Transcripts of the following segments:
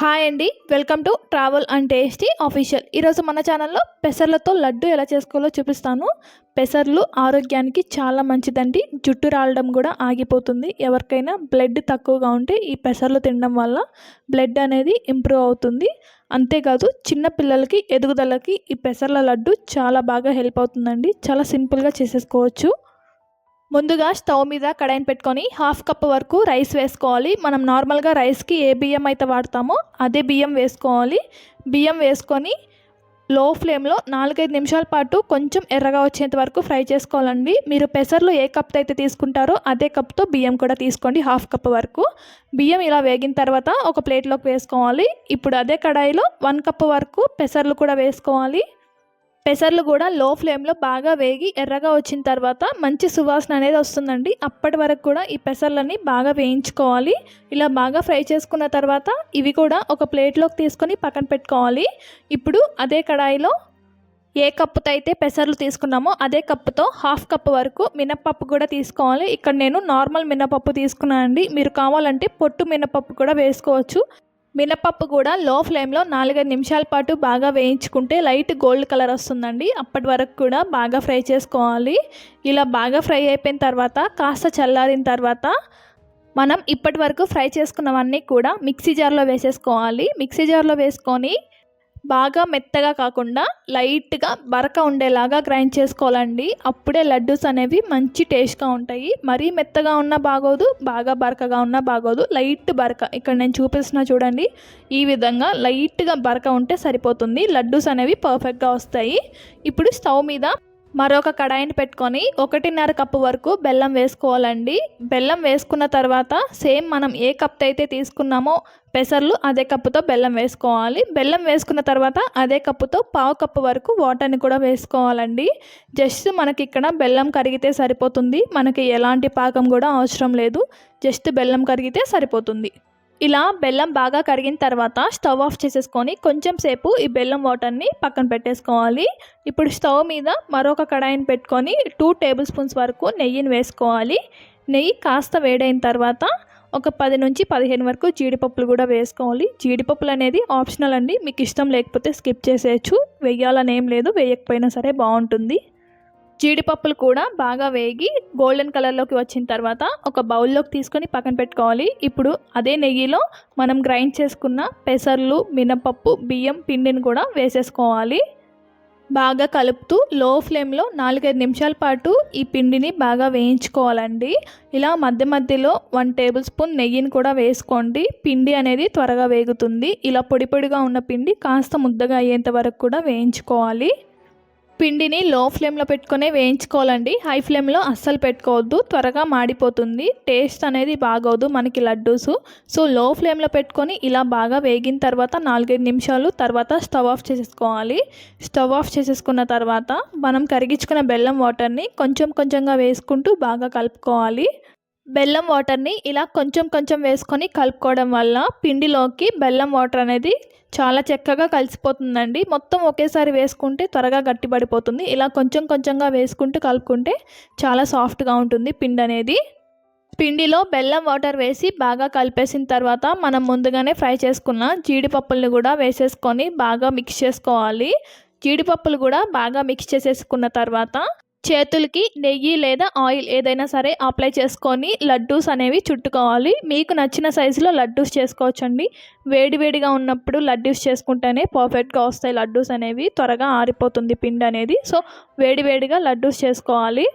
Hi అండి welcome to travel and tasty official. ఈరోజు మన ఛానల్లో పెసర్లతో లడ్డు ఎలా చేసుకోవాలో చూపిస్తాను. పెసర్లు ఆరోగ్యానికి చాలా మంచిదండి. జుట్టు రాలడం కూడా ఆగిపోతుంది. ఎవరికైనా బ్లడ్ తక్కువగా ఉంటే ఈ పెసర్లు తినడం వల్ల బ్లడ్ అనేది ఇంప్రూవ్ అవుతుంది. అంతేకాదు చిన్న పిల్లలకి ఎదుగుదలకి ఈ పెసర్ల లడ్డు చాలా బాగా హెల్ప్ అవుతుందండి. చాలా సింపుల్గా చేసేసుకోవచ్చు. ముందుగా స్టవ్ మీద కడాయిని పెట్టుకొని హాఫ్ కప్ వరకు రైస్ వేసుకోవాలి. మనం నార్మల్గా రైస్కి ఏ బియ్యం అయితే వాడతామో అదే బియ్యం వేసుకోవాలి. బియ్యం వేసుకొని లో ఫ్లేమ్లో నాలుగైదు నిమిషాల పాటు కొంచెం ఎర్రగా వచ్చేంత వరకు ఫ్రై చేసుకోవాలండి. మీరు పెసర్లు ఏ కప్తో అయితే తీసుకుంటారో అదే కప్తో బియ్యం కూడా తీసుకోండి హాఫ్ కప్ వరకు. బియ్యం ఇలా వేగిన తర్వాత ఒక ప్లేట్లోకి వేసుకోవాలి. ఇప్పుడు అదే కడాయిలో వన్ కప్ వరకు పెసర్లు కూడా వేసుకోవాలి. పెసర్లు కూడా లో ఫ్లేమ్లో బాగా వేగి ఎర్రగా వచ్చిన తర్వాత మంచి సువాసన అనేది వస్తుందండి. అప్పటి వరకు కూడా ఈ పెసర్లని బాగా వేయించుకోవాలి. ఇలా బాగా ఫ్రై చేసుకున్న తర్వాత ఇవి కూడా ఒక ప్లేట్లోకి తీసుకొని పక్కన పెట్టుకోవాలి. ఇప్పుడు అదే కడాయిలో ఏ కప్పుతో అయితే పెసర్లు తీసుకున్నామో అదే కప్పుతో హాఫ్ కప్ వరకు మినపప్పు కూడా తీసుకోవాలి. ఇక్కడ నేను నార్మల్ మినపప్పు తీసుకున్నాను అండి మీరు కావాలంటే పొట్టు మినపప్పు కూడా వేసుకోవచ్చు. మినపప్పు కూడా లో ఫ్లేమ్లో నాలుగైదు నిమిషాల పాటు బాగా వేయించుకుంటే లైట్ గోల్డ్ కలర్ వస్తుందండి. అప్పటి వరకు కూడా బాగా ఫ్రై చేసుకోవాలి. ఇలా బాగా ఫ్రై అయిపోయిన తర్వాత కాస్త చల్లారిన తర్వాత మనం ఇప్పటి వరకు ఫ్రై చేసుకున్నవన్నీ కూడా మిక్సీ జార్లో వేసేసుకోవాలి. మిక్సీ జార్లో వేసుకొని బాగా మెత్తగా కాకుండా లైట్గా బరక ఉండేలాగా గ్రైండ్ చేసుకోవాలండి. అప్పుడే లడ్డూస్ అనేవి మంచి టేస్ట్గా ఉంటాయి. మరీ మెత్తగా ఉన్నా బాగోదు బాగా బరకగా ఉన్నా బాగోదు. లైట్ బరక ఇక్కడ నేను చూపిస్తున్నా చూడండి. ఈ విధంగా లైట్గా బరక ఉంటే సరిపోతుంది. లడ్డూస్ అనేవి పర్ఫెక్ట్గా వస్తాయి. ఇప్పుడు స్టవ్ మీద మరొక కడాయిని పెట్టుకొని ఒకటిన్నర కప్పు వరకు బెల్లం వేసుకోవాలండి. బెల్లం వేసుకున్న తర్వాత సేమ్ మనం ఏ కప్తో అయితే తీసుకున్నామో పెసర్లు అదే కప్పుతో బెల్లం వేసుకోవాలి. బెల్లం వేసుకున్న తర్వాత అదే కప్పుతో పావు కప్పు వరకు వాటర్ని కూడా వేసుకోవాలండి. జస్ట్ మనకి ఇక్కడ బెల్లం కరిగితే సరిపోతుంది. మనకి ఎలాంటి పాకం కూడా అవసరం లేదు. జస్ట్ బెల్లం కరిగితే సరిపోతుంది. ఇలా బెల్లం బాగా కరిగిన తర్వాత స్టవ్ ఆఫ్ చేసేసుకొని కొంచెం సేపు ఈ బెల్లం వాటర్ని పక్కన పెట్టేసుకోవాలి. ఇప్పుడు స్టవ్ మీద మరొక కడాయిని పెట్టుకొని టూ టేబుల్ స్పూన్స్ వరకు నెయ్యిని వేసుకోవాలి. నెయ్యి కాస్త వేడైన తర్వాత ఒక పది నుంచి పదిహేను వరకు జీడిపప్పులు కూడా వేసుకోవాలి. జీడిపప్పులు అనేది ఆప్షనల్ అండి. మీకు ఇష్టం లేకపోతే స్కిప్ చేసేయచ్చు. వెయ్యాలని ఏం లేదు. వేయకపోయినా సరే బాగుంటుంది. జీడిపప్పులు కూడా బాగా వేగి గోల్డెన్ కలర్లోకి వచ్చిన తర్వాత ఒక బౌల్లోకి తీసుకొని పక్కన పెట్టుకోవాలి. ఇప్పుడు అదే నెయ్యిలో మనం గ్రైండ్ చేసుకున్న పెసర్లు మినపప్పు బియ్యం పిండిని కూడా వేసేసుకోవాలి. బాగా కలుపుతూ లో ఫ్లేమ్లో నాలుగైదు నిమిషాల పాటు ఈ పిండిని బాగా వేయించుకోవాలండి. ఇలా మధ్య మధ్యలో వన్ టేబుల్ స్పూన్ నెయ్యిని కూడా వేసుకోండి. పిండి అనేది త్వరగా వేగుతుంది. ఇలా పొడి పొడిగా ఉన్న పిండి కాస్త ముద్దగా అయ్యేంత వరకు కూడా వేయించుకోవాలి. పిండిని లో ఫ్లేమ్లో పెట్టుకునే వేయించుకోవాలండి. హై ఫ్లేమ్లో అస్సలు పెట్టుకోవద్దు. త్వరగా మాడిపోతుంది. టేస్ట్ అనేది బాగోదు మనకి లడ్డూస్. సో లో ఫ్లేమ్లో పెట్టుకొని ఇలా బాగా వేగిన తర్వాత నాలుగైదు నిమిషాలు తర్వాత స్టవ్ ఆఫ్ చేసేసుకోవాలి. స్టవ్ ఆఫ్ చేసేసుకున్న తర్వాత మనం కరిగించుకున్న బెల్లం వాటర్ని కొంచెం కొంచెంగా వేసుకుంటూ బాగా కలుపుకోవాలి. బెల్లం వాటర్ని ఇలా కొంచెం కొంచెం వేసుకొని కలుపుకోవడం వల్ల పిండిలోకి బెల్లం వాటర్ అనేది చాలా చక్కగా కలిసిపోతుందండి. మొత్తం ఒకేసారి వేసుకుంటే త్వరగా గట్టిపడిపోతుంది. ఇలా కొంచెం కొంచెంగా వేసుకుంటూ కలుపుకుంటే చాలా సాఫ్ట్గా ఉంటుంది పిండి అనేది. పిండిలో బెల్లం వాటర్ వేసి బాగా కలిపేసిన తర్వాత మనం ముందుగానే ఫ్రై చేసుకున్న జీడిపప్పుల్ని కూడా వేసేసుకొని బాగా మిక్స్ చేసుకోవాలి. జీడిపప్పులు కూడా బాగా మిక్స్ చేసేసుకున్న తర్వాత చేతులకి నెయ్యి లేదా ఆయిల్ ఏదైనా సరే అప్లై చేసుకొని లడ్డూస్ అనేవి చుట్టుకోవాలి. మీకు నచ్చిన సైజులో లడ్డూస్ చేసుకోవచ్చండి. వేడివేడిగా ఉన్నప్పుడు లడ్డూస్ చేసుకుంటేనే పర్ఫెక్ట్గా వస్తాయి లడ్డూస్ అనేవి. త్వరగా ఆరిపోతుంది పిండి అనేది. సో వేడివేడిగా లడ్డూస్ చేసుకోవాలి.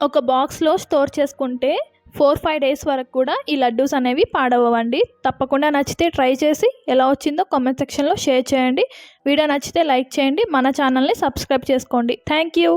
ఒక బాక్స్లో స్టోర్ చేసుకుంటే ఫోర్ ఫైవ్ డేస్ వరకు కూడా ఈ లడ్డూస్ అనేవి పాడవ్వండి. తప్పకుండా నచ్చితే ట్రై చేసి ఎలా వచ్చిందో కామెంట్ సెక్షన్లో షేర్ చేయండి. వీడియో నచ్చితే లైక్ చేయండి. మన ఛానల్ని సబ్స్క్రైబ్ చేసుకోండి. Thank you